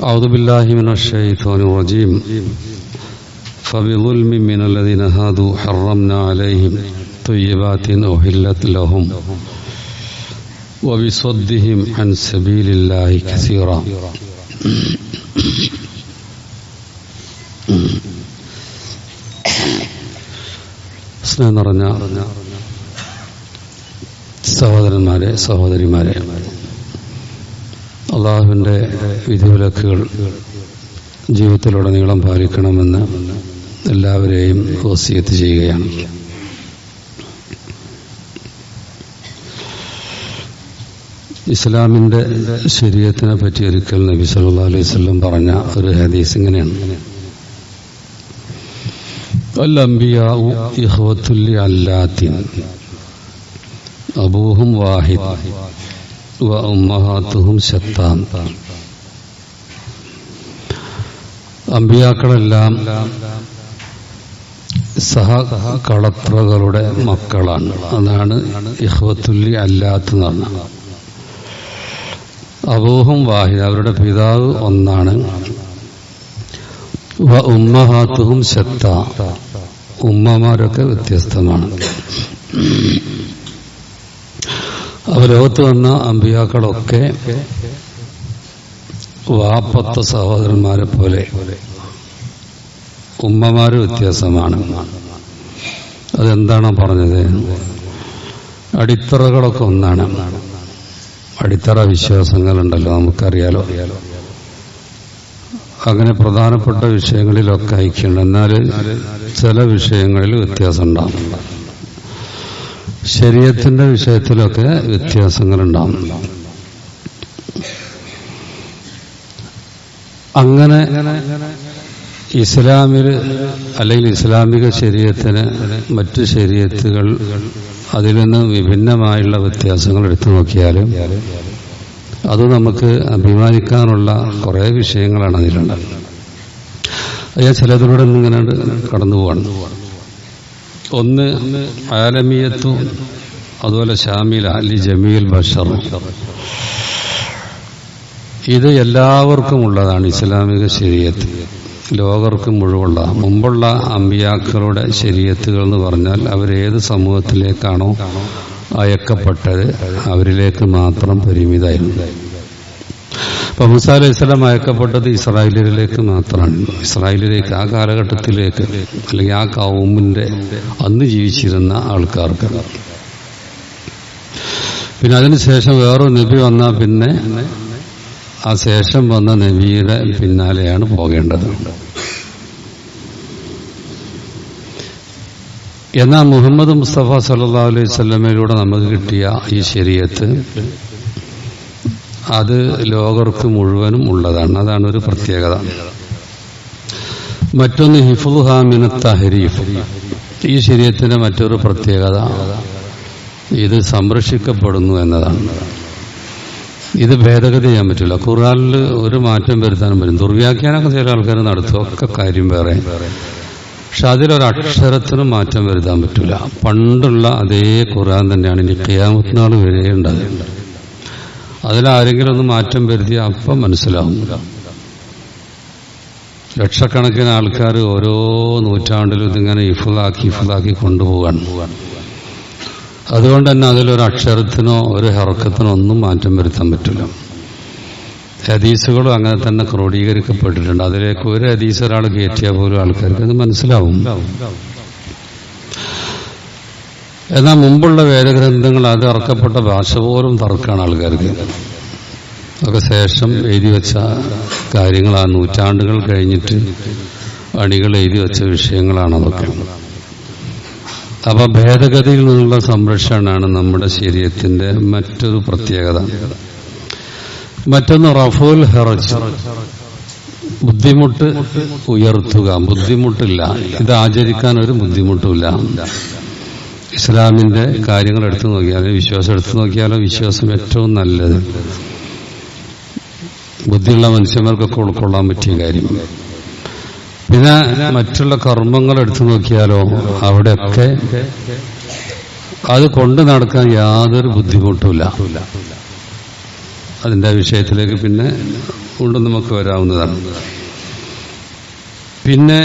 أعوذ بالله من الشيطان الرجيم فبظلم من الذين هادوا حرمنا عليهم طيبات أهلت لهم وبصدهم عن سبيل الله كثيرا സ്നേഹം നിറഞ്ഞ സഹോദരന്മാരെ സഹോദരിമാരെ അള്ളാഹുവിന്റെ വിധിവിലക്കുകൾ ജീവിതത്തിലുടനീളം പാലിക്കണമെന്ന് എല്ലാവരെയും വസിയത്ത് ചെയ്യുകയാണ്. ഇസ്ലാമിന്റെ ശരീരത്തിനെ പറ്റി ഒരിക്കൽ നബി സല്ലാ അലൈഹി സ്വല്ലം പറഞ്ഞ ഒരു ഹദീസ് ഇങ്ങനെയാണ്. അല്ലാത്തിൻ. അബൂഹും വാഹിദ്. വ ഉമ്മഹാത്തുഹും ശത്താൻ അമ്പിയാക്കളെല്ലാം സഹ കളത്രകളുടെ മക്കളാണ്. അതാണ് ഇഹ്വത്തുല്ലി അല്ലാത്ത അബൂഹും വാഹിദ് അവരുടെ പിതാവ് ഒന്നാണ്. വ ഉമ്മഹാത്തുഹും ശത്ത. ഉമ്മമാരൊക്കെ വ്യത്യസ്തമാണ്. അവലോകത്ത് വന്ന അമ്പിയാക്കളൊക്കെ വാപ്പത്ത സഹോദരന്മാരെ പോലെ ഉമ്മമാര് വ്യത്യാസമാണ്. അതെന്താണോ പറഞ്ഞത്? അടിത്തറകളൊക്കെ ഒന്നാണ്. അടിത്തറ വിശ്വാസങ്ങളുണ്ടല്ലോ നമുക്കറിയാലോ. അങ്ങനെ പ്രധാനപ്പെട്ട വിഷയങ്ങളിലൊക്കെ ഐക്യമുണ്ട്. എന്നാൽ ചില വിഷയങ്ങളിൽ വ്യത്യാസം ഉണ്ടാവും ശരീരത്തിന്റെ വിഷയത്തിലൊക്കെ വ്യത്യാസങ്ങൾ വ്യത്യാസങ്ങളുണ്ടാവും. അങ്ങനെ ഇസ്ലാമിൽ അല്ലെങ്കിൽ ഇസ്ലാമിക ശരീരത്തിന് മറ്റു ശരീരത്തുകൾ അതിൽ നിന്ന് വിഭിന്നമായുള്ള വ്യത്യാസങ്ങൾ എടുത്തു നോക്കിയാലും അത് നമുക്ക് അഭിമാനിക്കാനുള്ള കുറേ വിഷയങ്ങളാണ് അതിലുള്ളത്. ഞാൻ ചിലതിലൂടെ ഇങ്ങനെ കടന്നു പോവാണ് ഒന്ന് ആലമിയത്തു അതുപോലെ ഷാമിൽ അലി ജമീൽ ബഷർ. ഇത് എല്ലാവർക്കും ഉള്ളതാണ് ഇസ്ലാമിക ശരീരത്ത് ലോകർക്ക് മുഴുവുള്ള മുമ്പുള്ള അമ്പിയാക്കളുടെ ശരീരത്തുകൾ എന്ന് പറഞ്ഞാൽ അവരേത് സമൂഹത്തിലേക്കാണോ അയക്കപ്പെട്ടത് അവരിലേക്ക് മാത്രം പരിമിതമായിരുന്നു. അപ്പൊ മുസ അലൈഹി സ്വലം അയക്കപ്പെട്ടത് ഇസ്രായേലിലേക്ക് മാത്രമാണ്. ഇസ്രായേലിലേക്ക് ആ കാലഘട്ടത്തിലേക്ക് അല്ലെങ്കിൽ ആ കൗമിന്റെ അന്ന് ജീവിച്ചിരുന്ന ആൾക്കാർക്ക്. പിന്നെ അതിനുശേഷം വേറൊരു നബി വന്നാൽ പിന്നെ ആ ശേഷം വന്ന നബിയുടെ പിന്നാലെയാണ് പോകേണ്ടത്. എന്നാൽ മുഹമ്മദ് മുസ്തഫ സല്ലാ അലൈഹി സ്വല്ലമയിലൂടെ നമുക്ക് കിട്ടിയ ഈ ശരീരത്ത് അത് ലോകർക്ക് മുഴുവനും ഉള്ളതാണ്. അതാണ് ഒരു പ്രത്യേകത. മറ്റൊന്ന് ഹിഫുഹാമിന തഹരീഫ്. ഈ ശരീരത്തിന്റെ മറ്റൊരു പ്രത്യേകത ഇത് സംരക്ഷിക്കപ്പെടുന്നു എന്നതാണ്. ഇത് ഭേദഗതി ചെയ്യാൻ പറ്റില്ല. ഖുറാനിൽ ഒരു മാറ്റം വരുത്താനും പറ്റും. ദുർവ്യാഖ്യാനമൊക്കെ ചില ആൾക്കാർ നടത്തും. ഒക്കെ കാര്യം വേറെ. പക്ഷെ അതിലൊരക്ഷരത്തിനും മാറ്റം വരുത്താൻ പറ്റില്ല പണ്ടുള്ള അതേ ഖുറാൻ തന്നെയാണ്. ഇനി കിയാമത്തിനാൾ വരെ അതിലാരെങ്കിലും ഒന്ന് മാറ്റം വരുത്തിയ അപ്പം മനസ്സിലാവും. ലക്ഷക്കണക്കിന് ആൾക്കാർ ഓരോ നൂറ്റാണ്ടിലും ഇതിങ്ങനെ ഇഫുലാക്കി ഇഫുലാക്കി കൊണ്ടുപോകാൻ അതുകൊണ്ട് തന്നെ അതിലൊരു അക്ഷരത്തിനോ ഒരു ഹെറക്കത്തിനോ ഒന്നും മാറ്റം വരുത്താൻ പറ്റില്ല. ഹദീസുകളും അങ്ങനെ തന്നെ ക്രോഡീകരിക്കപ്പെട്ടിട്ടുണ്ട്. അതിലേക്ക് ഒരു ഹദീസ് ഒരാൾ കയറ്റിയാൽ പോലും ആൾക്കാർക്ക് അത് മനസ്സിലാവും. എന്നാൽ മുമ്പുള്ള വേദഗ്രന്ഥങ്ങൾ അത് ഇറക്കപ്പെട്ട ഭാഷ പോലും തർക്കമാണ് ആൾക്കാർക്ക്. ഒക്കെ ശേഷം എഴുതി വെച്ച കാര്യങ്ങൾ ആ നൂറ്റാണ്ടുകൾ കഴിഞ്ഞിട്ട് അണികൾ എഴുതി വെച്ച വിഷയങ്ങളാണ് അതൊക്കെ. അപ്പൊ ഭേദഗതിയിൽ നിന്നുള്ള സംരക്ഷണമാണ് നമ്മുടെ ശരീരത്തിന്റെ മറ്റൊരു പ്രത്യേകത. മറ്റൊന്ന് റഫൂൽ ഹെറച്ച് ബുദ്ധിമുട്ട് ഉയർത്തുക. ബുദ്ധിമുട്ടില്ല. ഇത് ആചരിക്കാൻ ഒരു ബുദ്ധിമുട്ടുമില്ല. ഇസ്ലാമിന്റെ കാര്യങ്ങൾ എടുത്തു നോക്കിയാൽ വിശ്വാസം എടുത്തു നോക്കിയാലോ വിശ്വാസം ഏറ്റവും നല്ലത്. ബുദ്ധിയുള്ള മനുഷ്യന്മാർക്കൊക്കെ ഉൾക്കൊള്ളാൻ പറ്റിയ കാര്യം. പിന്നെ മറ്റുള്ള കർമ്മങ്ങൾ എടുത്തു നോക്കിയാലോ അവിടെയൊക്കെ അത് കൊണ്ട് നടക്കാൻ യാതൊരു ബുദ്ധിമുട്ടുമില്ല. അതിന്റെ വിഷയത്തിലേക്ക് പിന്നെ കൊണ്ട് നമുക്ക് വരാവുന്നതാണ്. പിന്നെ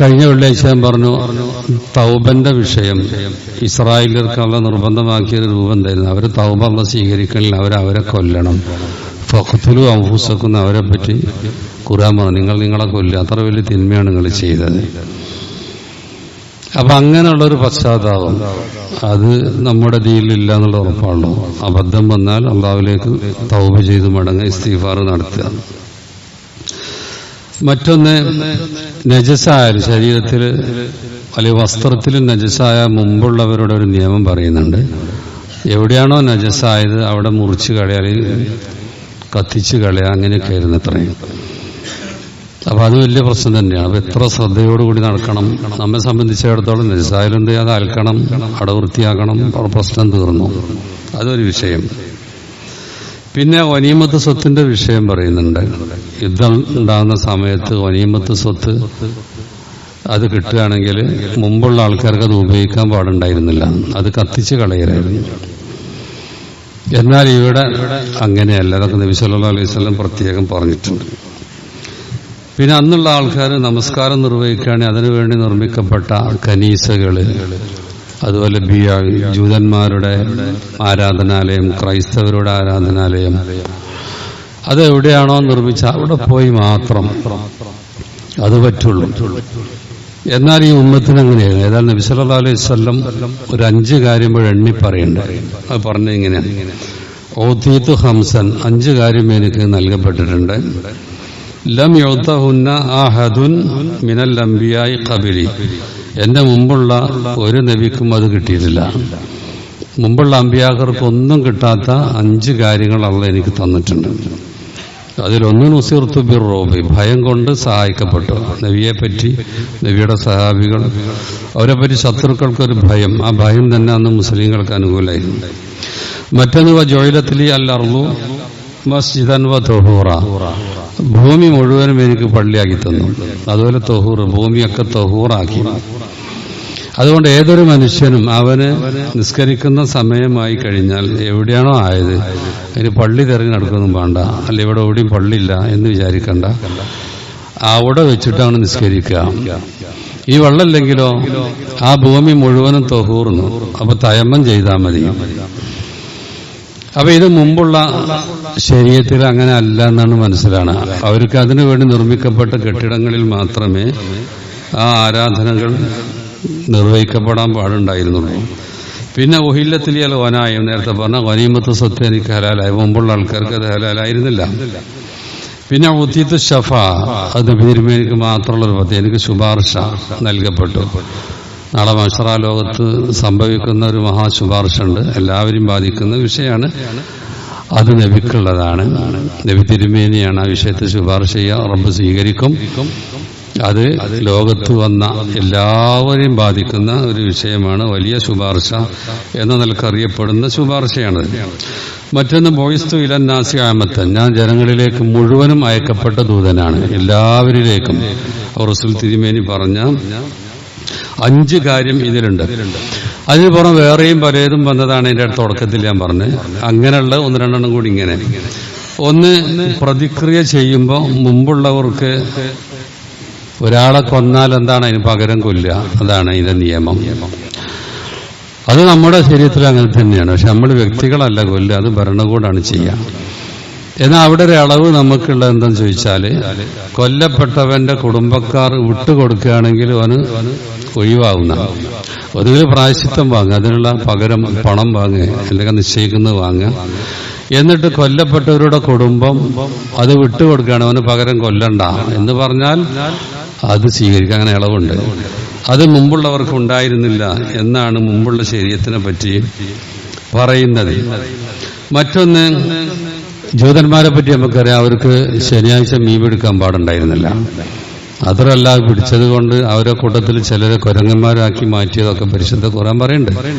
കഴിഞ്ഞ വെള്ളിയാഴ്ച ഞാൻ പറഞ്ഞു തൗബന്റെ വിഷയം. ഇസ്രായേലിയർക്കുള്ള നിർബന്ധമാക്കിയൊരു രൂപം എന്തായിരുന്നു അവർ തൗബ അല്ല സ്വീകരിക്കണില്ല അവർ അവരെ കൊല്ലണം. ഫഖത്തുലു അംഫൂസക്കുന്ന അവരെ പറ്റി ഖുറാൻ പറഞ്ഞു നിങ്ങൾ നിങ്ങളെ കൊല്ലുക. അത്ര വലിയ തിന്മയാണ് നിങ്ങൾ ചെയ്തത്. അപ്പൊ അങ്ങനെയുള്ളൊരു പശ്ചാത്താപം അത് നമ്മുടെ ദീലില്ല എന്നുള്ള ഉറപ്പാണല്ലോ. അബദ്ധം വന്നാൽ അള്ളാവിലേക്ക് തൗബ ചെയ്ത് മടങ്ങുക ഇസ്തീഫാർ നടത്തുക. മറ്റൊന്ന് നജസായ ശരീരത്തിൽ അല്ലെങ്കിൽ വസ്ത്രത്തിൽ നജസായ മുമ്പുള്ളവരുടെ ഒരു നിയമം പറയുന്നുണ്ട്. എവിടെയാണോ നജസായത് അവിടെ മുറിച്ച് കളയാൽ കത്തിച്ച് കളയുക അങ്ങനെയൊക്കെ ആയിരുന്നു ഇത്രയും. അപ്പൊ അത് വലിയ പ്രശ്നം തന്നെയാണ്. അപ്പൊ എത്ര ശ്രദ്ധയോടുകൂടി നടക്കണം? നമ്മെ സംബന്ധിച്ചിടത്തോളം നജസായാലും എന്ത് ചെയ്യാതെ അൽക്കണം അവിടെ പ്രശ്നം തീർന്നു. അതൊരു വിഷയം. പിന്നെ ഒനീമത്ത് സ്വത്തിന്റെ വിഷയം പറയുന്നുണ്ട്. യുദ്ധം ഉണ്ടാകുന്ന സമയത്ത് ഒനീമത്ത് സ്വത്ത് അത് കിട്ടുകയാണെങ്കിൽ മുമ്പുള്ള ആൾക്കാർക്ക് അത് ഉപയോഗിക്കാൻ പാടുണ്ടായിരുന്നില്ല. അത് കത്തിച്ച് കളയലായിരുന്നു. എന്നാൽ ഇവിടെ അങ്ങനെയല്ല. അതൊക്കെ നബി സല്ലല്ലാഹു അലൈഹി പ്രത്യേകം പറഞ്ഞിട്ടുണ്ട്. പിന്നെ അന്നുള്ള ആൾക്കാർ നമസ്കാരം നിർവഹിക്കുകയാണെങ്കിൽ അതിനുവേണ്ടി നിർമ്മിക്കപ്പെട്ട കനീസകൾ അതുപോലെ ബിയ ജൂതന്മാരുടെ ആരാധനാലയം ക്രൈസ്തവരുടെ ആരാധനാലയം. അത് എവിടെയാണോ നിർമ്മിച്ച അവിടെ പോയി മാത്രം അത് പറ്റുള്ളൂ. എന്നാൽ ഈ ഉമ്മത്തിന് അങ്ങനെയാണ്. ഏതാണ്ട് നബി അലൈഹി സ്വല്ലം ഒരു അഞ്ച് കാര്യം ഇവിടെ എണ്ണി പറയുന്നുണ്ട് അത് പറഞ്ഞ ഇങ്ങനെയാണ് ഹംസൻ അഞ്ച് കാര്യം എനിക്ക് നൽകപ്പെട്ടിട്ടുണ്ട്. ലം യുദ്ധഹുന്ന ആഹദുൻ മിനൽ അംബിയായി കബിലി എന്റെ മുമ്പുള്ള ഒരു നബിക്കും അത് കിട്ടിയിട്ടില്ല. മുമ്പുള്ള അമ്പിയാക്കർക്ക് ഒന്നും കിട്ടാത്ത അഞ്ച് കാര്യങ്ങൾ അള്ള എനിക്ക് തന്നിട്ടുണ്ട്. അതിലൊന്ന് നുസീർത്തു ബിർ റോബി ഭയം കൊണ്ട് സഹായിക്കപ്പെട്ടു. നബിയെ പറ്റി നബിയുടെ സഹാബികൾ അവരെ പറ്റി ശത്രുക്കൾക്കൊരു ഭയം. ആ ഭയം തന്നെ അന്ന് മുസ്ലിങ്ങൾക്ക് അനുകൂലമായിരുന്നു മറ്റൊന്ന് ജോയിലത്തിലി അല്ലർന്നു മസ്ജിദൻ വ ഭൂമി മുഴുവനും എനിക്ക് പള്ളിയാക്കി തന്നു. അതുപോലെ തൊഹൂർ ഭൂമിയൊക്കെ തൊഹൂറാക്കി. അതുകൊണ്ട് ഏതൊരു മനുഷ്യനും അവന് നിസ്കരിക്കുന്ന സമയമായി കഴിഞ്ഞാൽ എവിടെയാണോ ആയത് അതിന് പള്ളി തിരഞ്ഞു നടക്കൊന്നും വേണ്ട. അല്ല ഇവിടെ എവിടെയും പള്ളിയില്ല എന്ന് വിചാരിക്കണ്ട. അവിടെ വെച്ചിട്ടാണ് നിസ്കരിക്കുക. ഈ വെള്ളമില്ലെങ്കിലോ ആ ഭൂമി മുഴുവനും തൊഹൂർന്നു. അപ്പൊ തയമ്മം ചെയ്താൽ മതി. അപ്പൊ ഇത് മുമ്പുള്ള ശരീരത്തിൽ അങ്ങനെ അല്ല എന്നാണ് മനസ്സിലാണ്. അവർക്ക് അതിനു വേണ്ടി നിർമ്മിക്കപ്പെട്ട കെട്ടിടങ്ങളിൽ മാത്രമേ ആ ആരാധനകൾ നിർവഹിക്കപ്പെടാൻ പാടുണ്ടായിരുന്നുള്ളൂ പിന്നെ ഒഹില്ലത്തിലിയൽ വനായം നേരത്തെ പറഞ്ഞ വനീമത്ത് സ്വത്ത് എനിക്ക് ഹലാലായി. മുമ്പുള്ള ആൾക്കാർക്ക് അത് ഹലാലായിരുന്നില്ല. പിന്നെ ഉദ്യത്ത് ഷഫ അത് തിരുമേനിക്ക് മാത്രമുള്ള ഒരു പദ്ധതി. എനിക്ക് ശുപാർശ നൽകപ്പെട്ടു. നാളെ മഷറ ലോകത്ത് സംഭവിക്കുന്ന ഒരു മഹാശുപാർശ ഉണ്ട് എല്ലാവരും ബാധിക്കുന്ന വിഷയമാണ്. അത് നബിക്കുള്ളതാണ്. നബി തിരുമേനിയാണ് ആ വിഷയത്തെ ശുപാർശ ചെയ്യുക. റബ്ബ് സ്വീകരിക്കും. അത് ലോകത്ത് വന്ന എല്ലാവരെയും ബാധിക്കുന്ന ഒരു വിഷയമാണ് വലിയ ശുപാർശ എന്ന നിലക്കറിയപ്പെടുന്ന ശുപാർശയാണ്. മറ്റൊന്ന് ബോയിസ്തു ഇലന്നാസി ആമത്തൻ ഞാൻ ജനങ്ങളിലേക്ക് മുഴുവനും അയക്കപ്പെട്ട ദൂതനാണ്. എല്ലാവരിലേക്കും റസുൽ തിരുമേനി പറഞ്ഞ അഞ്ച് കാര്യം ഇതിലുണ്ട്. അതിന് പുറം വേറെയും പലതും വന്നതാണ് എന്റെ അടുത്ത് തുടക്കത്തിൽ ഞാൻ പറഞ്ഞത്. അങ്ങനെയുള്ള ഒന്ന് രണ്ടെണ്ണം കൂടി ഇങ്ങനെ. ഒന്ന് പ്രതിക്രിയ ചെയ്യുമ്പോൾ മുമ്പുള്ളവർക്ക് ഒരാളെ കൊന്നാൽ എന്താണ് അതിന് പകരം കൊല്ലുക? അതാണ് ഇതിന്റെ നിയമം. അത് നമ്മുടെ ശരീരത്തിൽ അങ്ങനെ തന്നെയാണ്. പക്ഷെ നമ്മൾ വ്യക്തികളല്ല കൊല്ലുക അത് ഭരണകൂടമാണ് ചെയ്യുക. എന്നാൽ അവിടെ ഒരു അളവ് നമുക്കുള്ള എന്തെന്ന് ചോദിച്ചാൽ കൊല്ലപ്പെട്ടവന്റെ കുടുംബക്കാർ വിട്ടുകൊടുക്കുകയാണെങ്കിൽ അവന് ഒഴിവാകുന്ന ഒന്നുകിൽ പ്രായശിത്വം വാങ്ങുക അതിനുള്ള പകരം പണം വാങ്ങുക അല്ലെങ്കിൽ നിശ്ചയിക്കുന്നത് വാങ്ങുക. എന്നിട്ട് കൊല്ലപ്പെട്ടവരുടെ കുടുംബം അത് വിട്ടുകൊടുക്കുകയാണ് അവന് പകരം കൊല്ലണ്ട എന്ന് പറഞ്ഞാൽ അത് സ്വീകരിക്കുക അങ്ങനെ ഇളവുണ്ട്. അത് മുമ്പുള്ളവർക്ക് ഉണ്ടായിരുന്നില്ല എന്നാണ് മുമ്പുള്ള ശരീരത്തിനെ പറ്റി പറയുന്നത്. മറ്റൊന്ന് ജൂതന്മാരെ പറ്റി നമുക്കറിയാം അവർക്ക് ശനിയാഴ്ച മീമെടുക്കാൻ പാടുണ്ടായിരുന്നില്ല. അതല്ല പിടിച്ചത് കൊണ്ട് അവരെ കൂട്ടത്തിൽ ചിലരെ കുരങ്ങന്മാരാക്കി മാറ്റിയതൊക്കെ പരിശുദ്ധ ഖുറാൻ പറയുന്നുണ്ട്.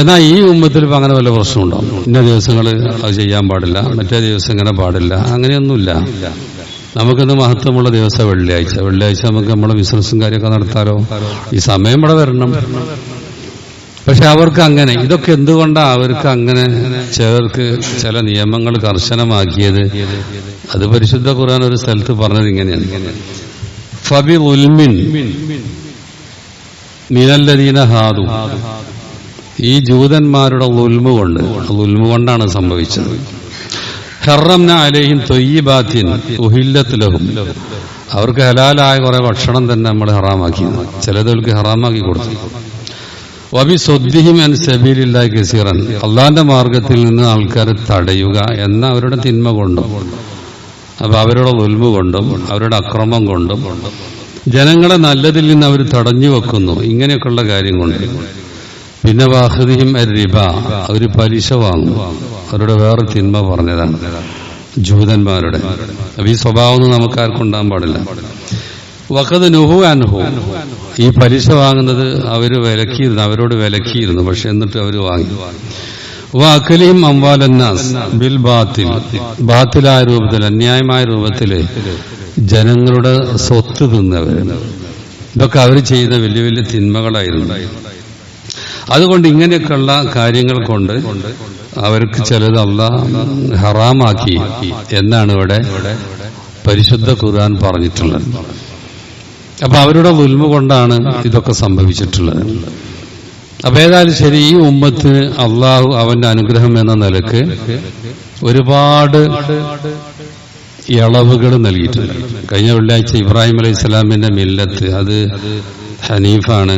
എന്നാൽ ഈ ഉമ്മത്തിൽ ഇപ്പം അങ്ങനെ വല്ല പ്രശ്നമുണ്ടോ? ഇന്ന ദിവസങ്ങൾ അത് ചെയ്യാൻ പാടില്ല മറ്റേ ദിവസം ഇങ്ങനെ പാടില്ല അങ്ങനെയൊന്നുമില്ല. നമുക്കിന്ന് മഹത്വമുള്ള ദിവസം വെള്ളിയാഴ്ച. വെള്ളിയാഴ്ച നമുക്ക് നമ്മുടെ ബിസിനസ്സും കാര്യമൊക്കെ നടത്താലോ? ഈ സമയം ഇവിടെ വരണം. പക്ഷെ അവർക്ക് അങ്ങനെ ഇതൊക്കെ എന്തുകൊണ്ടാണ് അവർക്ക് അങ്ങനെ ചിലർക്ക് ചില നിയമങ്ങൾ കർശനമാക്കിയത്? അത് പരിശുദ്ധ ഖുർആൻ ഒരു സ്ഥലത്ത് പറഞ്ഞത് ഇങ്ങനെയാണ്. ഫബി ഉൽമിൻ മിനല്ലദീന ഹാദു. ഈ ജൂതന്മാരുടെ ഉൽമ കൊണ്ട് ഉൽമ കൊണ്ടാണ് സംഭവിച്ചത്. ഹറംന അലയും തൊയ്യബാത്തിൻ ഉഹില്ലത്തിലഹും. അവർക്ക് ഹലാലായ കുറെ ഭക്ഷണം തന്നെ നമ്മൾ ഹറാമാക്കി. ചിലതൊക്കെ ഹറാമാക്കി കൊടുത്തു. വബി സ്വദ്ദിഹിം അൻ സബീലില്ലായി കസീറൻ. അള്ളാന്റെ മാർഗത്തിൽ നിന്ന് ആൾക്കാരെ തടയുക എന്ന അവരുടെ തിന്മ കൊണ്ടും അപ്പൊ അവരുടെ ഉൽമ കൊണ്ടും അവരുടെ അക്രമം കൊണ്ടും ജനങ്ങളെ നല്ലതിൽ നിന്ന് അവർ തടഞ്ഞു വെക്കുന്നു. ഇങ്ങനെയൊക്കെയുള്ള കാര്യം കൊണ്ട് പിന്നെ വാഹുദിഹിം റിബ അവർ പലിശ വാങ്ങും. അവരുടെ വേറെ തിന്മ പറഞ്ഞതാണ്. ജൂതന്മാരുടെ. അപ്പൊ ഈ സ്വഭാവം നമുക്ക് ആർക്കും ഉണ്ടാകാൻ പാടില്ല. വക്കത് നുഹു അനുഹു ഈ പലിശ വാങ്ങുന്നത് അവർ വിലക്കിയിരുന്നു അവരോട് വിലക്കിയിരുന്നു പക്ഷെ എന്നിട്ട് അവർ വാങ്ങി. വാക്കലിയും അംവാലന്നാസ് ബിൽ ബാത്തിൽ. ബാത്തിലായ രൂപത്തിൽ അന്യായമായ രൂപത്തിൽ ജനങ്ങളുടെ സ്വത്ത് തിന്നവര്. ഇതൊക്കെ അവർ ചെയ്ത വലിയ വലിയ തിന്മകളായിരുന്നു. അതുകൊണ്ട് ഇങ്ങനെയൊക്കെയുള്ള കാര്യങ്ങൾ കൊണ്ട് അവർക്ക് ചിലത് അല്ല ഹറാമാക്കി എന്നാണ് ഇവിടെ പരിശുദ്ധ ഖുർആൻ പറഞ്ഞിട്ടുള്ളത്. അപ്പൊ അവരുടെ ഉൽമ കൊണ്ടാണ് ഇതൊക്കെ സംഭവിച്ചിട്ടുള്ളത്. അപ്പൊ ഏതായാലും ശരി ഈ ഉമ്മത്ത് അള്ളാഹു അവന്റെ അനുഗ്രഹം എന്ന നിലയ്ക്ക് ഒരുപാട് ഇളവുകൾ നൽകിയിട്ടുണ്ട്. കഴിഞ്ഞ വെള്ളിയാഴ്ച ഇബ്രാഹിം അലൈഹി സ്വലാമിന്റെ മില്ലത്ത് അത് ഹനീഫാണ്.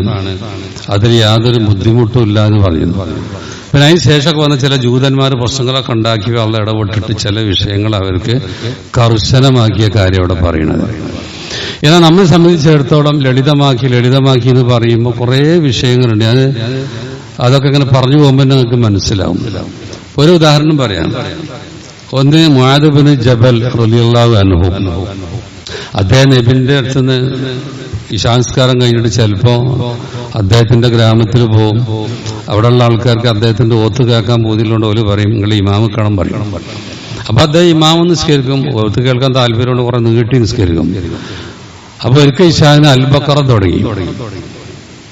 അതിൽ യാതൊരു ബുദ്ധിമുട്ടും ഇല്ല എന്ന് പറയുന്നു. പിന്നെ അതിന് ശേഷമൊക്കെ വന്ന ചില ജൂതന്മാർ പ്രശ്നങ്ങളൊക്കെ ഉണ്ടാക്കി അവളെ ഇടപെട്ടിട്ട് ചില വിഷയങ്ങൾ അവർക്ക് കർശനമാക്കിയ കാര്യം അവിടെ പറയണത് എന്നാൽ നമ്മെ സംബന്ധിച്ചിടത്തോളം ലളിതമാക്കി ലളിതമാക്കി എന്ന് പറയുമ്പോൾ കുറേ വിഷയങ്ങളുണ്ട്. അത് അതൊക്കെ ഇങ്ങനെ പറഞ്ഞു പോകുമ്പോൾ നിങ്ങൾക്ക് മനസ്സിലാവും. ഒരു ഉദാഹരണം പറയാം. ഒന്ന് മുഹാദബിന് ജബൽ റലിയുള്ള അനുഭവം അദ്ദേഹം നബിന്റെ അടുത്തുനിന്ന് ഇശാംസ്കാരം കഴിഞ്ഞിട്ട് ചിലപ്പോ അദ്ദേഹത്തിന്റെ ഗ്രാമത്തിൽ പോകും അവിടെയുള്ള ആൾക്കാർക്ക് അദ്ദേഹത്തിന്റെ ഓത്ത് കേൾക്കാൻ പോകുന്നില്ലോണ്ട് ഓൽ പറയും നിങ്ങൾ കാണാൻ പറയണം അപ്പൊ അദ്ദേഹം ഇമാമം നിസ്കരിക്കും. ഓത്ത് കേൾക്കാൻ താല്പര്യമുണ്ട് കുറെ നീട്ടി നിസ്കരിക്കും. അപ്പൊ ഒരിക്കൽ ഇഷാന് അൽബക്കറ തുടങ്ങി.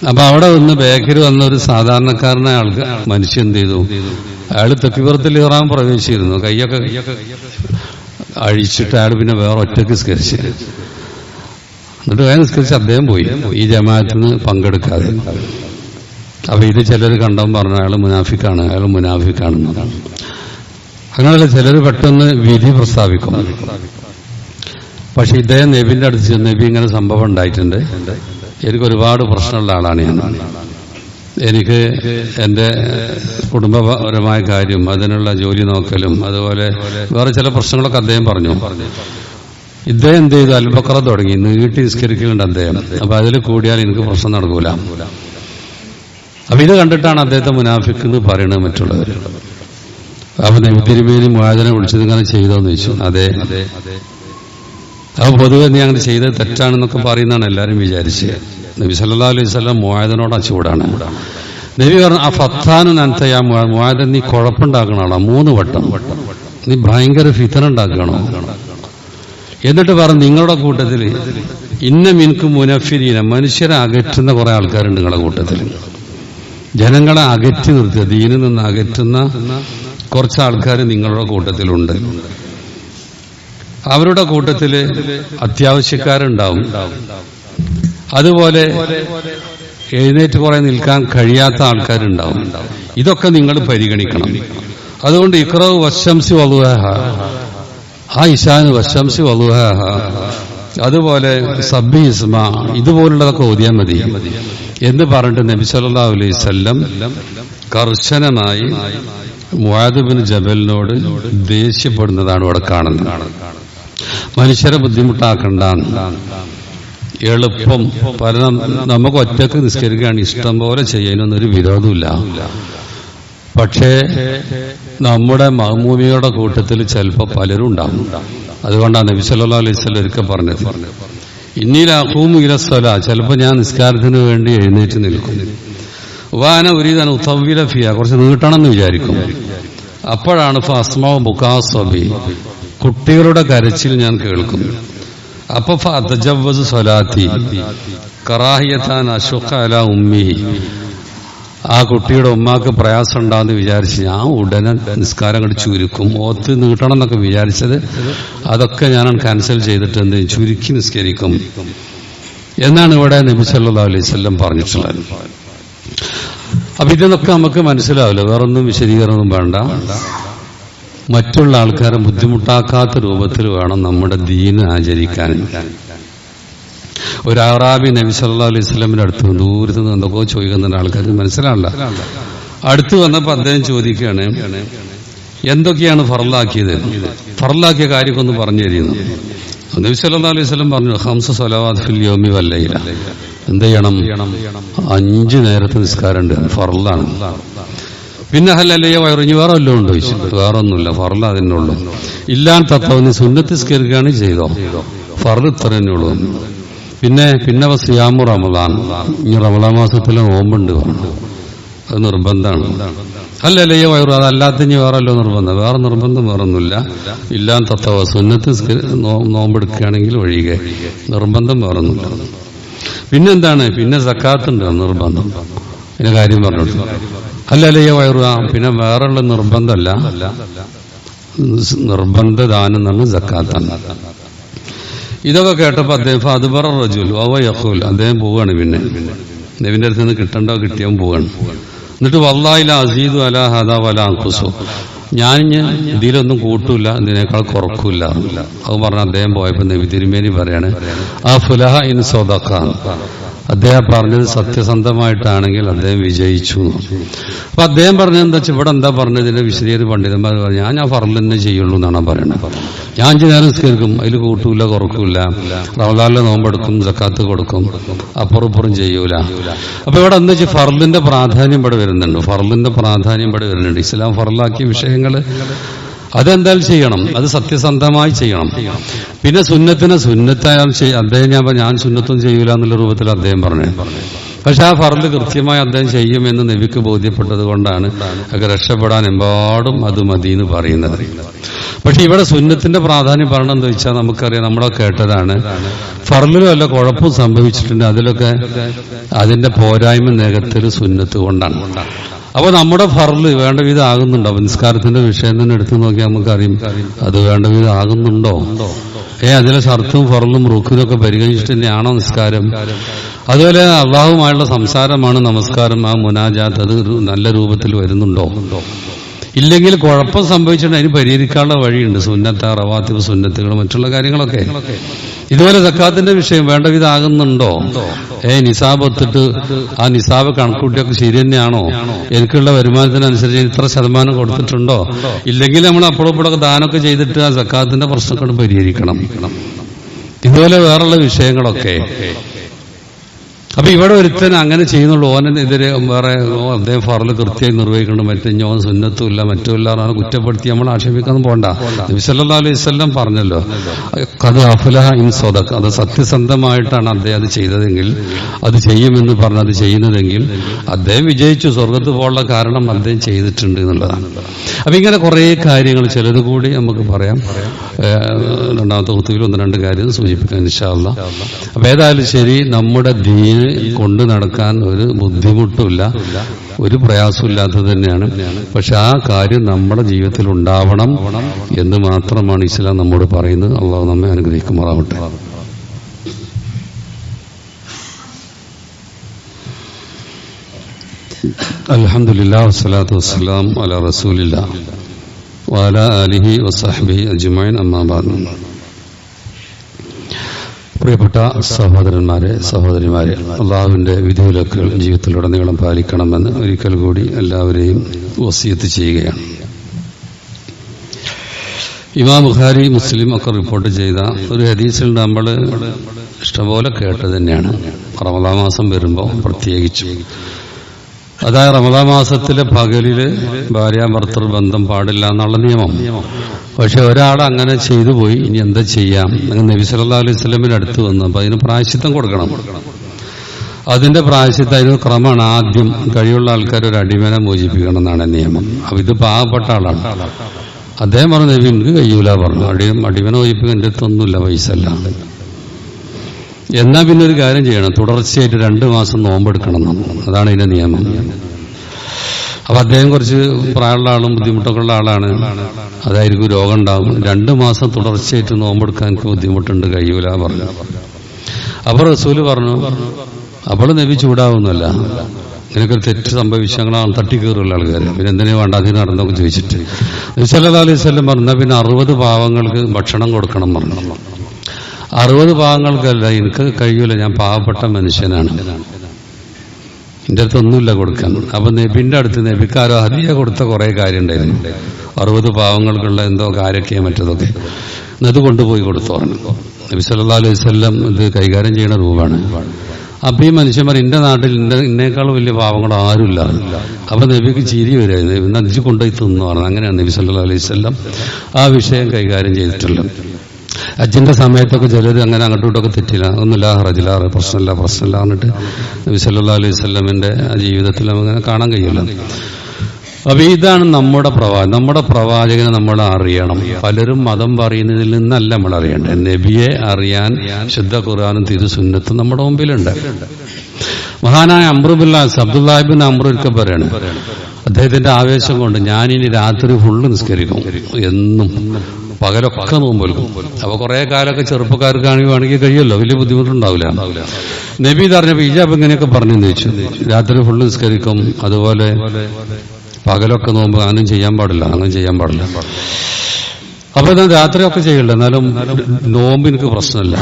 അപ്പൊ അവിടെ വന്ന് ബേക്കറി വന്ന ഒരു സാധാരണക്കാരനായ ആൾക്ക് മനുഷ്യൻ എന്ത് ചെയ്തു? അയാൾ തെക്കിപ്പുറത്തിൽ ഇറാൻ പ്രവേശിച്ചിരുന്നു. കൈയൊക്കെ അഴിച്ചിട്ട് അയാൾ പിന്നെ വേറെ ഒറ്റയ്ക്ക് സ്കരിച്ച് എന്നിട്ട് വേഗം നിസ്കരിച്ച് അദ്ദേഹം പോയി. ഈ ജമാഅത്തിന് പങ്കെടുക്കാതെ. അപ്പൊ ഇത് ചിലർ കണ്ടം പറഞ്ഞു അയാൾ മുനാഫിക്കാണ് അയാൾ മുനാഫിക്കാണെന്ന് അങ്ങനെയുള്ള ചിലർ പെട്ടെന്ന് വിധി പ്രസ്താവിക്കും. പക്ഷെ ഇദ്ദേഹം നബിന്റെ അടുത്ത് ചെന്ന് നബി ഇങ്ങനെ സംഭവം ഉണ്ടായിട്ടുണ്ട്. എനിക്ക് ഒരുപാട് പ്രശ്നമുള്ള ആളാണ് ഞാൻ. എനിക്ക് എന്റെ കുടുംബപരമായ കാര്യം അതിനുള്ള ജോലി നോക്കലും അതുപോലെ വേറെ ചില പ്രശ്നങ്ങളൊക്കെ അദ്ദേഹം പറഞ്ഞു. ഇദ്ദേഹം എന്ത് ചെയ്തു? അൽബക്കറ തുടങ്ങി. നീട്ടി നിസ്കരിക്കുന്നുണ്ട് അദ്ദേഹം. അപ്പൊ അതിൽ കൂടിയാൽ എനിക്ക് പ്രശ്നം നടക്കൂല. അപ്പൊ ഇത് കണ്ടിട്ടാണ് അദ്ദേഹത്തെ മുനാഫിക്ക് എന്ന് പറയുന്നത് മറ്റുള്ളവർ. അപ്പൊ നബി മുഹാജനെ വിളിച്ചത് ഇങ്ങനെ ചെയ്തോന്ന് ചോദിച്ചു. അതെ. അപ്പൊ പൊതുവെ നീ അങ്ങനെ ചെയ്തത് തെറ്റാണെന്നൊക്കെ പറയുന്നതാണ് എല്ലാവരും വിചാരിച്ച്. നബി സല്ലാ അലൈഹി സ്വലം മുവായതനോട് അച്ചുകൂടാണ് നബി പറഞ്ഞു ആ ഫത്താനു നനത്തയാ മുഹായതൻ നീ കുഴപ്പമുണ്ടാക്കണോ മൂന്ന് വട്ടം. നീ ഭയങ്കര ഫിത്തന ഉണ്ടാക്കണോ? എന്നിട്ട് പറഞ്ഞു നിങ്ങളുടെ കൂട്ടത്തിൽ ഇന്ന മിൻക്ക് മുനഫിരീന മനുഷ്യരെ അകറ്റുന്ന കുറെ ആൾക്കാരുണ്ട് നിങ്ങളുടെ കൂട്ടത്തിൽ. ജനങ്ങളെ അകറ്റി നിർത്തുക ദീനിൽ നിന്ന് അകറ്റുന്ന കുറച്ച് ആൾക്കാർ നിങ്ങളുടെ കൂട്ടത്തിലുണ്ട്. അവരുടെ കൂട്ടത്തിൽ അത്യാവശ്യക്കാരുണ്ടാവും. അതുപോലെ എഴുന്നേറ്റ് കുറെ നിൽക്കാൻ കഴിയാത്ത ആൾക്കാരുണ്ടാവും. ഇതൊക്കെ നിങ്ങൾ പരിഗണിക്കണം. അതുകൊണ്ട് ഇക്രവ് വശംസി വലുഹ ആ ഇശാന് വശംസി വലുഹ. അതുപോലെ സബ്ബി ഇസ്മ ഇതുപോലുള്ളതൊക്കെ ഓതിയാൽ മതി. എന്ന് പറഞ്ഞിട്ട് നബി സല്ലല്ലാഹു അലൈഹി വസല്ലം കർശനമായി മുഹാദുബിൻ ജബലിനോട് ദേഷ്യപ്പെടുന്നതാണ് ഇവിടെ കാണുന്നത്. മനുഷ്യരെ ബുദ്ധിമുട്ടാക്കണ്ട എളുപ്പം പല നമുക്ക് ഒറ്റയ്ക്ക് നിസ്കരിക്കുകയാണ് ഇഷ്ടം പോലെ ചെയ്യാനൊന്നൊരു വിരോധമില്ല പക്ഷേ നമ്മുടെ മഹമൂമിയുടെ കൂട്ടത്തിൽ ചിലപ്പോൾ പലരും ഉണ്ടാവും. അതുകൊണ്ടാണ് നബി സല്ലല്ലാഹു അലൈഹി വസല്ലം ഒരിക്കൽ പറഞ്ഞത്. ഇന്നീലാഹൂമു ഇലസ്വല ചിലപ്പോൾ ഞാൻ നിസ്കാരത്തിന് വേണ്ടി എഴുന്നേറ്റ് നിൽക്കും. വാന ഉരീതാണ് ഉത്തവീല ഫിയ കുറച്ച് നീട്ടണമെന്ന് വിചാരിക്കും. അപ്പോഴാണ് ഫസ്മാവ് ബുക്കാസ്വബി കുട്ടികളുടെ കരച്ചിൽ ഞാൻ കേൾക്കും. അപ്പൊ ഫതജവ്വസ് സ്വലാത്തി കറാഹിയത്താൻ അശ്വഖ അല ഉമ്മി ആ കുട്ടിയുടെ ഉമ്മാക്ക് പ്രയാസം ഉണ്ടാന്ന് വിചാരിച്ച് ഞാൻ ഉടനെ നിസ്കാരം കണ്ട് ചുരുക്കും. ഓത്ത് നീട്ടണം എന്നൊക്കെ വിചാരിച്ചത് അതൊക്കെ ഞാൻ ക്യാൻസൽ ചെയ്തിട്ട് എന്ത് ചുരുക്കി നിസ്കരിക്കും. എന്നാണ് ഇവിടെ നബി സല്ലാ അലൈഹി വസല്ലം പറഞ്ഞിട്ടുള്ളത്. അപ്പൊ ഇതിനൊക്കെ നമുക്ക് മനസ്സിലാവില്ല. വേറൊന്നും വിശദീകരണമൊന്നും വേണ്ട. മറ്റുള്ള ആൾക്കാരെ ബുദ്ധിമുട്ടാക്കാത്ത രൂപത്തിൽ വേണം നമ്മുടെ ദീന് ആചരിക്കാൻ. ഒരു അറാബി നബി സല്ലാ അലൈഹി സ്വലമിന്റെ അടുത്ത് ദൂരത്ത് നിന്ന് എന്തൊക്കെ ചോദിക്കുന്നുണ്ട് ആൾക്കാർക്ക് മനസ്സിലാവില്ല. അടുത്ത് വന്നപ്പോൾ അദ്ദേഹം ചോദിക്കുകയാണ് എന്തൊക്കെയാണ് ഫറലാക്കിയത് ഫറലാക്കിയ കാര്യമൊക്കെ ഒന്ന് പറഞ്ഞു തരുന്നു നബി സല്ലാ അലൈഹി സ്വലം പറഞ്ഞു ഹംസ സലവാദ് ഫിൽ വല്ലയില എന്ത് ചെയ്യണം? അഞ്ച് നേരത്തെ നിസ്കാരമുണ്ട് ഫറലാണ് പിന്നെ ഹല്ലല്ലയോ വയറിഞ്ഞ് വേറെ വല്ലതും ഉണ്ടോ വേറെ ഒന്നുമില്ല ഫറല അതിനുള്ളൂ ഇല്ലാൻ തത്വന്ന് സുന്നത്ത് നിസ്കരിക്കുകയാണ് ചെയ്തോ? ഫറൽ ഇത്ര തന്നെ ഉള്ളൂ. പിന്നെ പിന്നെ സിയാമു റമദാൻ. ഇനി റമദാൻ മാസത്തിലെ നോമ്പുണ്ട് അത് നിർബന്ധമാണ്. അല്ലല്ലയോ വയറു അതല്ലാത്ത ഇനി വേറെ നിർബന്ധം. വേറെ നിർബന്ധം വേറൊന്നുമില്ല. ഇല്ലാൻ തത്തവ സുന്നത്ത് നോമ്പെടുക്കുകയാണെങ്കിൽ ഒഴികെ. നിർബന്ധം വേറൊന്നുമില്ല. പിന്നെന്താണ് പിന്നെ സക്കാത്തുണ്ട് നിർബന്ധം. പിന്നെ കാര്യം പറഞ്ഞു അല്ലല്ലയോ വയറു പിന്നെ വേറെയുള്ള നിർബന്ധമല്ല. നിർബന്ധ ദാനം എന്നാണ് സക്കാത്താണ്. ഇതൊക്കെ കേട്ടപ്പോ അദ്ദേഹം ഫാദുബറ റജുൽ അവ യഹുൽ അദ്ദേഹം പോവാണ് പിന്നെ. നബിന്റെ അടുത്ത് നിന്ന് കിട്ടണ്ടോ കിട്ടിയോ പോവാണ്. എന്നിട്ട് വല്ലായില്ല അസീദു അല ഹദ വല അങ്കുസു ഞാൻ ഇതിലൊന്നും കൂട്ടൂല ഇതിനേക്കാൾ കുറക്കൂല. അത് പറഞ്ഞ അദ്ദേഹം പോയപ്പോ നബി തിരുമേനി പറയാണ് ആ ഫുലഹ ഇൻ സോദഖാൻ അദ്ദേഹം പറഞ്ഞത് സത്യസന്ധമായിട്ടാണെങ്കിൽ അദ്ദേഹം വിജയിച്ചു. അപ്പൊ അദ്ദേഹം പറഞ്ഞത് എന്താ വെച്ചാൽ ഇവിടെ എന്താ പറഞ്ഞത്? ഇതിന്റെ വിശദീകരണ പണ്ഡിതന്മാർ പറഞ്ഞു ഞാൻ ഞാൻ ഫറൽ തന്നെ ചെയ്യുള്ളൂ എന്നാണ് പറയുന്നത്. ഞാൻ അഞ്ചു നേരം നിസ്കരിക്കും അതിൽ കൂട്ടൂല കുറക്കൂല. റമദാനിലെ നോമ്പെടുക്കും ജക്കാത്ത് കൊടുക്കും അപ്പുറപ്പുറം ചെയ്യൂല. അപ്പൊ ഇവിടെ എന്താ വെച്ചാൽ ഫറലിന്റെ പ്രാധാന്യം ഇവിടെ വരുന്നുണ്ട്. ഫറലിന്റെ പ്രാധാന്യം ഇവിടെ വരുന്നുണ്ട്. ഇസ്ലാം ഫറലാക്കിയ വിഷയങ്ങൾ അതെന്തായാലും ചെയ്യണം. അത് സത്യസന്ധമായി ചെയ്യണം. പിന്നെ സുന്നത്തിന് സുന്നത്തായാലും അദ്ദേഹം ഞാൻ ഞാൻ സുന്നത്തും ചെയ്യൂല എന്നുള്ള രൂപത്തിൽ അദ്ദേഹം പറഞ്ഞു. പക്ഷെ ആ ഫറൽ കൃത്യമായി അദ്ദേഹം ചെയ്യുമെന്ന് നബിക്ക് ബോധ്യപ്പെട്ടത് കൊണ്ടാണ് ഒക്കെ രക്ഷപ്പെടാൻ എമ്പാടും അത് മതി എന്ന് പറയുന്നത്. പക്ഷെ ഇവിടെ സുന്നത്തിന്റെ പ്രാധാന്യം പറയണം എന്ന് വെച്ചാൽ നമുക്കറിയാം നമ്മളെ കേട്ടതാണ്. ഫറലിലും അല്ല കുഴപ്പം സംഭവിച്ചിട്ടുണ്ട്. അതിലൊക്കെ അതിന്റെ പോരായ്മ നികത്തൽ സുന്നത്ത് കൊണ്ടാണ്. അപ്പൊ നമ്മുടെ ഫറൽ വേണ്ട വിധം ആകുന്നുണ്ടോ? നിസ്കാരത്തിന്റെ വിഷയം തന്നെ എടുത്തു നോക്കിയാൽ നമുക്കറിയും. അത് വേണ്ട വിധം ആകുന്നുണ്ടോ? ഏ അതിലെ ഷർത്തും ഫറലും റുക്കിനും ഒക്കെ പരിഗണിച്ചിട്ട് തന്നെയാണോ നിസ്കാരം? അതുപോലെ അള്ളാഹുമായുള്ള സംസാരമാണ് നമസ്കാരം. ആ മുനാജാത്ത് അത് നല്ല രൂപത്തിൽ വരുന്നുണ്ടോ? ഇല്ലെങ്കിൽ കുഴപ്പം സംഭവിച്ചിട്ടുണ്ടെങ്കിൽ അതിന് പരിഹരിക്കാനുള്ള വഴിയുണ്ട്. സുന്നത്ത റവാത്തിബ് സുന്നത്തുകൾ മറ്റുള്ള കാര്യങ്ങളൊക്കെ. ഇതുപോലെ സക്കാത്തിന്റെ വിഷയം വേണ്ട വിധാകുന്നുണ്ടോ ഏ നിസാബ് ഒത്തിട്ട് ആ നിസാബ് കണക്കൂട്ടിയൊക്കെ ശരി തന്നെയാണോ? എനിക്കുള്ള വരുമാനത്തിനനുസരിച്ച് ഇത്ര ശതമാനം കൊടുത്തിട്ടുണ്ടോ? ഇല്ലെങ്കിൽ നമ്മൾ അപ്പോഴും ഇപ്പോഴൊക്കെ ദാനമൊക്കെ ചെയ്തിട്ട് ആ സക്കാത്തിന്റെ പ്രശ്നങ്ങൾ പരിഹരിക്കണം. ഇതുപോലെ വേറുള്ള വിഷയങ്ങളൊക്കെ. അപ്പൊ ഇവിടെ ഒരുത്തൻ അങ്ങനെ ചെയ്യുന്നുള്ളൂ. ഓനെതിരെ വേറെ അദ്ദേഹം ഫറൽ കൃത്യമായി നിർവഹിക്കണം മറ്റേ ഞാൻ സുന്നത്തുമില്ല മറ്റുമില്ല എന്നാണ് കുറ്റപ്പെടുത്തി നമ്മൾ ആക്ഷേപിക്കാൻ പോണ്ട. അലൈഹി സ്വല്ലം പറഞ്ഞല്ലോ കത് അഫുലഹ ഇൻ സ്വതക് അത് സത്യസന്ധമായിട്ടാണ് അദ്ദേഹം അത് ചെയ്തതെങ്കിൽ അത് ചെയ്യുമെന്ന് പറഞ്ഞ് അത് ചെയ്യുന്നതെങ്കിൽ അദ്ദേഹം വിജയിച്ചു. സ്വർഗത്ത് പോകാനുള്ള കാരണം അദ്ദേഹം ചെയ്തിട്ടുണ്ട് എന്നുള്ളതാണ്. അപ്പൊ ഇങ്ങനെ കുറേ കാര്യങ്ങൾ ചിലത് കൂടി നമുക്ക് പറയാം. രണ്ടാമത്തെ കുത്തുവിൽ ഒന്ന് രണ്ട് കാര്യം സൂചിപ്പിക്കാൻ ഇൻഷാല്ല അപ്പൊ ഏതായാലും ശരി നമ്മുടെ ദീന് കൊണ്ടു നടക്കാൻ ഒരു ബുദ്ധിമുട്ടില്ല ഒരു പ്രയാസമില്ലാത്തത് തന്നെയാണ്. പക്ഷെ ആ കാര്യം നമ്മുടെ ജീവിതത്തിൽ ഉണ്ടാവണം എന്ന് മാത്രമാണ് ഇസ്ലാം നമ്മോട് പറയുന്നത്. അള്ളാഹു നമ്മെ അനുഗ്രഹിക്കുമാറാവട്ടെ. അലഹമുല്ലാ വസ്സലാത്തു വസ്സലാം അല റസൂലില്ല അജ്മൈൻ അമ്മാബാദ് പ്രിയപ്പെട്ട സഹോദരന്മാരെ സഹോദരിമാരെ അള്ളാഹുവിന്റെ വിധിവിലക്കുകൾ ജീവിതത്തിലുടനീളം പാലിക്കണമെന്ന് ഒരിക്കൽ കൂടി എല്ലാവരെയും വസീത്ത് ചെയ്യുകയാണ്. ഇമാം ബുഖാരി മുസ്ലിം ഒക്കെ റിപ്പോർട്ട് ചെയ്ത ഒരു ഹദീസിൽ നമ്മൾ ഇഷ്ടംപോലെ കേട്ടത് തന്നെയാണ്. റമദാ മാസം വരുമ്പോൾ പ്രത്യേകിച്ചു അതായത് റമദാ മാസത്തിലെ പകലിൽ ഭാര്യ ഭർത്തൃ ബന്ധം പാടില്ല എന്നുള്ള നിയമം. പക്ഷെ ഒരാൾ അങ്ങനെ ചെയ്തു പോയി ഇനി എന്താ ചെയ്യാം? നബി സല്ലാ അലൈഹി സ്വലമിന് അടുത്ത് വന്നു. അപ്പൊ അതിന് പ്രായശിത്വം കൊടുക്കണം. അതിന്റെ പ്രായശിത്വം അതിന് ക്രമമാണ് ആദ്യം കഴിവുള്ള ആൾക്കാർ ഒരു അടിമനെ മോചിപ്പിക്കണം എന്നാണ് നിയമം. അപ്പൊ ഇത് പാവപ്പെട്ട ആളാണ്. അദ്ദേഹം പറഞ്ഞു നബി എനിക്ക് കഴിയൂല പറഞ്ഞു. അടി അടിമനെ മോചിപ്പിക്കാൻ എന്റെ അടുത്തൊന്നുമില്ല പൈസ അല്ല എന്നാ പിന്നെ ഒരു കാര്യം ചെയ്യണം. തുടർച്ചയായിട്ട് രണ്ട് മാസം നോമ്പെടുക്കണം. അതാണ് ഇതിന്റെ നിയമം. അപ്പൊ അദ്ദേഹം കുറച്ച് പ്രായമുള്ള ആളും ബുദ്ധിമുട്ടൊക്കെ ഉള്ള ആളാണ്. അതായിരിക്കും രോഗം ഉണ്ടാവും. രണ്ട് മാസം തുടർച്ചയായിട്ട് നോമ്പെടുക്കാൻ എനിക്ക് ബുദ്ധിമുട്ടുണ്ട്. കഴിയൂല പറഞ്ഞു. അപ്പൊ റസൂൽ പറഞ്ഞു അപ്പോൾ നബി ചൂടാവുന്നല്ല ഇതിനൊക്കെ തെറ്റ് സംഭവിച്ചങ്ങളാണ് തട്ടിക്കേറുള്ള ആൾക്കാർ പിന്നെ എന്തിനാ വേണ്ട അതിന് നടന്നൊക്കെ ചോദിച്ചിട്ട്? അലൈഹി സ്വല്ലം പറഞ്ഞാൽ പിന്നെ അറുപത് പാവങ്ങൾക്ക് ഭക്ഷണം കൊടുക്കണം പറഞ്ഞു. അറുപത് പാവങ്ങൾക്കല്ല എനിക്ക് കഴിയൂല ഞാൻ പാവപ്പെട്ട മനുഷ്യനാണ്. എന്റെ അടുത്ത് ഒന്നുമില്ല കൊടുക്കാൻ. അപ്പൊ നബിന്റെ അടുത്ത് നബിക്കാരോ ഹദിയ കൊടുത്ത കുറെ കാര്യം ഉണ്ടായിരുന്നു അറുപത് പാവങ്ങൾക്കുള്ള എന്തോ കാര്യക്കെയോ മറ്റതൊക്കെ. അത് കൊണ്ടുപോയി കൊടുത്തു പറഞ്ഞു. നബി സല്ലാ അലൈഹി വസല്ലം ഇത് കൈകാര്യം ചെയ്യുന്ന രൂപമാണ്. അപ്പൊ ഈ മനുഷ്യന്മാർ എന്റെ നാട്ടിൽ എന്നേക്കാളും വലിയ പാവങ്ങൾ ആരുമില്ല. അപ്പൊ നബിക്ക് ചിരി വരുമായിരുന്നു നദിച്ച് കൊണ്ടുപോയി തിന്നു പറഞ്ഞു. അങ്ങനെയാണ് നബി സല്ലാ അലൈഹി വസല്ലം ആ വിഷയം കൈകാര്യം ചെയ്തിട്ടുള്ളത്. അജിന്റെ സമയത്തൊക്കെ ചിലർ അങ്ങനെ അങ്ങോട്ടും ഇങ്ങോട്ടൊക്കെ തെറ്റില്ല. ഒന്നുമില്ല ഹറജിലാറ് പ്രശ്നമില്ല പ്രശ്നമില്ല എന്നിട്ട് സല്ലല്ലാഹു അലൈഹി സ്വല്ലമിന്റെ ജീവിതത്തിൽ അങ്ങനെ കാണാൻ കഴിയില്ല. അപ്പൊ ഇതാണ് നമ്മുടെ പ്രവാചകൻ നമ്മുടെ പ്രവാചകനെ നമ്മൾ അറിയണം. പലരും മതം പറയുന്നതിൽ നിന്നല്ല നമ്മൾ അറിയേണ്ടത്. നബിയെ അറിയാൻ ശുദ്ധ ഖുർആാനും തിരുസുന്നത്തും നമ്മുടെ മുമ്പിലുണ്ട്. മഹാനായ അമ്രുബുല്ല അബ്ദുല്ലാഹിബിൻ അമ്രുക്ക പറയാണ്. അദ്ദേഹത്തിന്റെ ആവേശം കൊണ്ട് ഞാനിനി രാത്രി ഫുള്ള് നിസ്കരിക്കും. എന്നും. പകലൊക്കെ നോമ്പെടുക്കും അപ്പൊ കുറെ കാലമൊക്കെ ചെറുപ്പക്കാർക്കാണെങ്കിൽ വേണമെങ്കിൽ കഴിയുമല്ലോ. വലിയ ബുദ്ധിമുട്ടുണ്ടാവില്ല. നബി പറഞ്ഞപ്പോ ഇജാബ് ഇങ്ങനെയൊക്കെ പറഞ്ഞു ചോദിച്ചു. രാത്രി ഫുൾ നിസ്കരിക്കും. അതുപോലെ പകലൊക്കെ നോമ്പ് അങ്ങനെ ചെയ്യാൻ പാടില്ല. അങ്ങനെ ചെയ്യാൻ പാടില്ല. അപ്പൊ ഞാൻ രാത്രിയൊക്കെ ചെയ്യണ്ട? എന്നാലും നോമ്പ് എനിക്ക് പ്രശ്നമില്ല.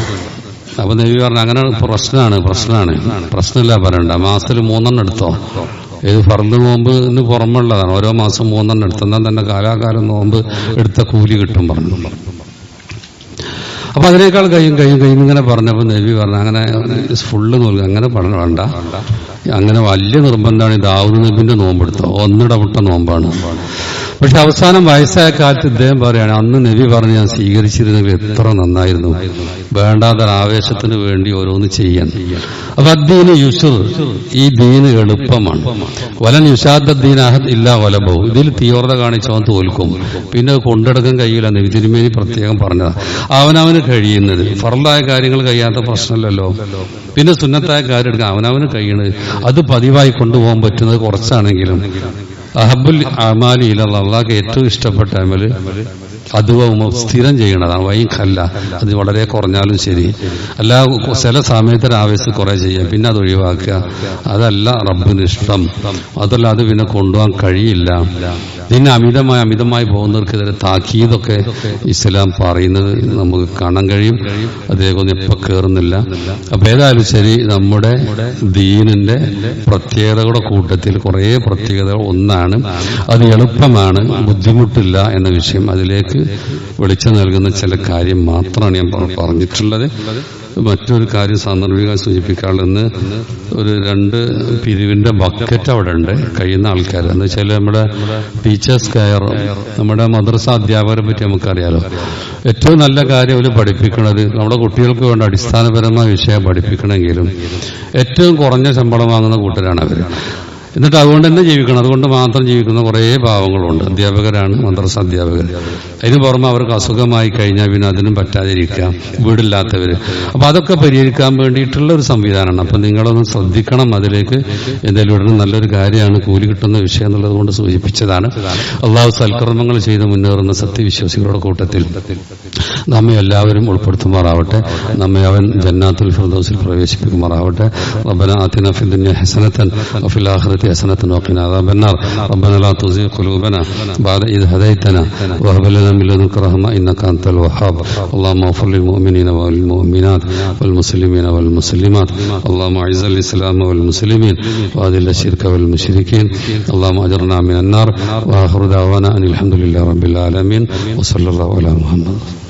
അപ്പൊ നബി പറഞ്ഞു അങ്ങനെ പ്രശ്നമാണ് പ്രശ്നമാണ്. പ്രശ്നമില്ല പറയണ്ട. മാസത്തിൽ മൂന്നെണ്ണം എടുത്തോ? ഇത് ഫറന്ന് ഇന്ന് പുറമുള്ളതാണ് ഓരോ മാസം മൂന്നെണ്ണം എടുത്തെന്നാൽ തന്നെ കാലാകാലം നോമ്പ് എടുത്ത കൂലി കിട്ടും പറഞ്ഞു. അപ്പൊ അതിനേക്കാൾ കഴിയും കഴിയും കഴിയും ഇങ്ങനെ പറഞ്ഞപ്പോൾ നബി പറഞ്ഞു അങ്ങനെ ഫുള്ള് നോക്കുക അങ്ങനെ പറഞ്ഞു വേണ്ട. അങ്ങനെ വലിയ നിർബന്ധമാണ് ഈ ദാവൂദ് നബിന്റെ നോമ്പെടുത്തോ ഒന്നിടവിട്ട നോമ്പാണ്. പക്ഷെ അവസാനം വയസ്സായ കാലത്ത് ഇദ്ദേഹം പറയാണ് അന്ന് നബി പറഞ്ഞ് ഞാൻ സ്വീകരിച്ചിരുന്നെങ്കിൽ എത്ര നന്നായിരുന്നു. വേണ്ടാത്ത ആവേശത്തിന് വേണ്ടി ഓരോന്ന് ചെയ്യാൻ. അപ്പൊ അദ്ദീന് യുസുർ ഈ ദീന് എളുപ്പമാണ്. വലൻ യുഷാദ്ദീൻ അഹദ് ഇല്ല വലബോ. ഇതിൽ തീവ്രത കാണിച്ചവൻ തോൽക്കും. പിന്നെ കൊണ്ടെടുക്കാൻ കഴിയില്ല. നബി തിരുമേനി പ്രത്യേകം പറഞ്ഞതാണ് അവനവന് കഴിയുന്നത്. ഫറലായ കാര്യങ്ങൾ കഴിയാത്ത പ്രശ്നമല്ലല്ലോ. പിന്നെ സുന്നത്തായ കാര്യം എടുക്കാൻ അവനവന് കഴിയണത്. അത് പതിവായി കൊണ്ടുപോകാൻ പറ്റുന്നത് കുറച്ചാണെങ്കിലും. അഹബുൽ അമാലി ഇലുള്ള അള്ളാഹ് ഏറ്റവും ഇഷ്ടപ്പെട്ട അമൽ? അതുവും സ്ഥിരം ചെയ്യണതാണ്. വൈ കല്ല അത് വളരെ കുറഞ്ഞാലും ശരി. അല്ല ചില സമയത്ത് ആവേശം കുറെ ചെയ്യാം. പിന്നെ അത് ഒഴിവാക്കുക. അതല്ല റബ്ബിന് ഇഷ്ടം. അതല്ല അത് പിന്നെ കൊണ്ടുപോകാൻ കഴിയില്ല. ഇതിന് അമിതമായി അമിതമായി പോകുന്നവർക്കെതിരെ താക്കീതൊക്കെ ഇസ്ലാം പറയുന്നത് നമുക്ക് കാണാൻ കഴിയും. അദ്ദേഹം ഇപ്പൊ കയറുന്നില്ല അപ്പൊ ഏതായാലും ശരി നമ്മുടെ ദീനിന്റെ പ്രത്യേകതകളുടെ കൂട്ടത്തിൽ കുറേ പ്രത്യേകതകൾ ഒന്നാണ്. അത് എളുപ്പമാണ് ബുദ്ധിമുട്ടില്ല എന്ന വിഷയം അതിലേക്ക് വെളിച്ചം നൽകുന്ന ചില കാര്യം മാത്രമാണ് ഞാൻ പറഞ്ഞിട്ടുള്ളത്. മറ്റൊരു കാര്യം സാന്ദർഭിക സൂചിപ്പിക്കാനുള്ളതെന്ന് ഒരു രണ്ട് പിരിവിന്റെ ബക്കറ്റ് അവിടെ ഉണ്ട് കഴിയുന്ന ആൾക്കാർ എന്ന് വെച്ചാൽ നമ്മുടെ ടീച്ചേഴ്സ് കെയർ നമ്മുടെ മദ്രസ അധ്യാപകരെ പറ്റി നമുക്കറിയാലോ. ഏറ്റവും നല്ല കാര്യം അവർ പഠിപ്പിക്കുന്നത് നമ്മുടെ കുട്ടികൾക്ക് വേണ്ട അടിസ്ഥാനപരമായ വിഷയം പഠിപ്പിക്കണമെങ്കിലും ഏറ്റവും കുറഞ്ഞ ശമ്പളം വാങ്ങുന്ന കൂട്ടരാണ് അവർ എന്നിട്ട് അതുകൊണ്ട് തന്നെ ജീവിക്കണം. അതുകൊണ്ട് മാത്രം ജീവിക്കുന്ന കുറേ പാവങ്ങളുണ്ട്. അധ്യാപകരാണ് മദ്രസ അധ്യാപകർ. അതിന് പുറമെ അവർക്ക് അസുഖമായി കഴിഞ്ഞാൽ പിന്നെ അതിനും പറ്റാതിരിക്കാം. വീടില്ലാത്തവർ അപ്പോൾ അതൊക്കെ പരിഹരിക്കാൻ വേണ്ടിയിട്ടുള്ള ഒരു സംവിധാനമാണ്. അപ്പം നിങ്ങളൊന്ന് ശ്രദ്ധിക്കണം അതിലേക്ക്. എന്തെങ്കിലും ഉടനെ നല്ലൊരു കാര്യമാണ്. കൂലി കിട്ടുന്ന വിഷയം എന്നുള്ളത് കൊണ്ട് സൂചിപ്പിച്ചതാണ്. അള്ളാഹു സൽക്കർമ്മങ്ങൾ ചെയ്ത് മുന്നേറുന്ന സത്യവിശ്വാസികളുടെ കൂട്ടത്തിൽ നമ്മെ എല്ലാവരും ഉൾപ്പെടുത്തുമാറാവട്ടെ. നമ്മെ അവൻ ജന്നാത്തുൽ ഫിർദൗസിൽ പ്രവേശിപ്പിക്കുമാറാവട്ടെ. റബ്ബന ആതിന ഫി ദുനിയ ഹസനതൻ വഫി الآخرة حسنة وقنا عذاب النار. ربنا لا تزغ قلوبنا بعد إذ هديتنا وهب لنا من لدنك رحمة إنك أنت الوهاب. اللهم اغفر للمؤمنين والمؤمنات والمسلمين والمسلمات. اللهم أعز الإسلام والمسلمين وأذل الشرك والمشركين. اللهم أجرنا من النار. وآخر دعوانا أن الحمد لله رب العالمين. وصلى الله على محمد.